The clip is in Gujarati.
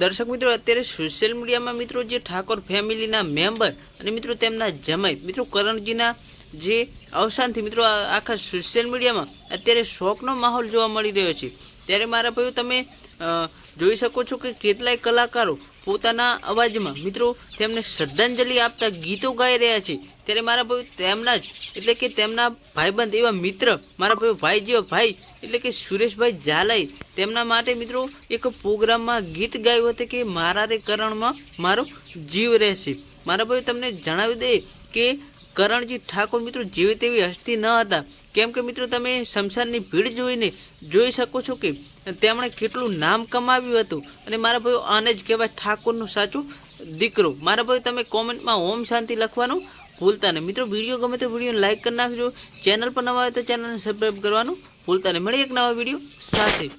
દર્શક મિત્રો, અત્યારે સોશિયલ મીડિયામાં મિત્રો જે ઠાકોર ફેમિલીના મેમ્બર અને મિત્રો તેમના જમાઈ, મિત્રો કરણજીના જે અવસાનથી મિત્રો આખા સોશિયલ મીડિયામાં અત્યારે શોકનો માહોલ જોવા મળી રહ્યો છે. ત્યારે મારા ભાઈઓ, તમે જોઈ શકો છો કે કેટલાય કલાકારો પોતાના અવાજમાં, મિત્રો, તેમને શ્રદ્ધાંજલિ આપતા ગીતો ગાઈ રહ્યા છે. ત્યારે મારા ભાઈ તેમના જ, એટલે કે તેમના ભાઈબંધ એવા મિત્ર, મારા ભાઈ ભાઈ જેવા ભાઈ, એટલે કે સુરેશભાઈ ઝાલાઈ તેમના માટે, મિત્રો, એક પ્રોગ્રામમાં ગીત ગાયું હતું કે મારા રે કરણમાં મારો જીવ રહેશે. મારા ભાઈ તમને જણાવી દે કે કરણજી ઠાકોર, મિત્રો, જેવી તેવી હસ્તી ન હતા. કેમ કે, મિત્રો, તમે શમશાનની ભીડ જોઈને જોઈ શકો છો કે તેમણે કેટલું નામ કમાવ્યું હતું. અને મારા ભાઈઓ આને જ કહેવાય ઠાકોરનું સાચું દીકરો. મારા ભાઈ, તમે કોમેન્ટમાં ઓમ શાંતિ લખવાનું ભૂલતા નહીં. મિત્રો, વીડિયો ગમે તો વીડિયો લાઈક કરી નાખજો. ચેનલ પર નવા હોય તો ચેનલને સબસ્ક્રાઈબ કરવાનું ભૂલતા નહીં. મળી એક નવા વીડિયો સાથે.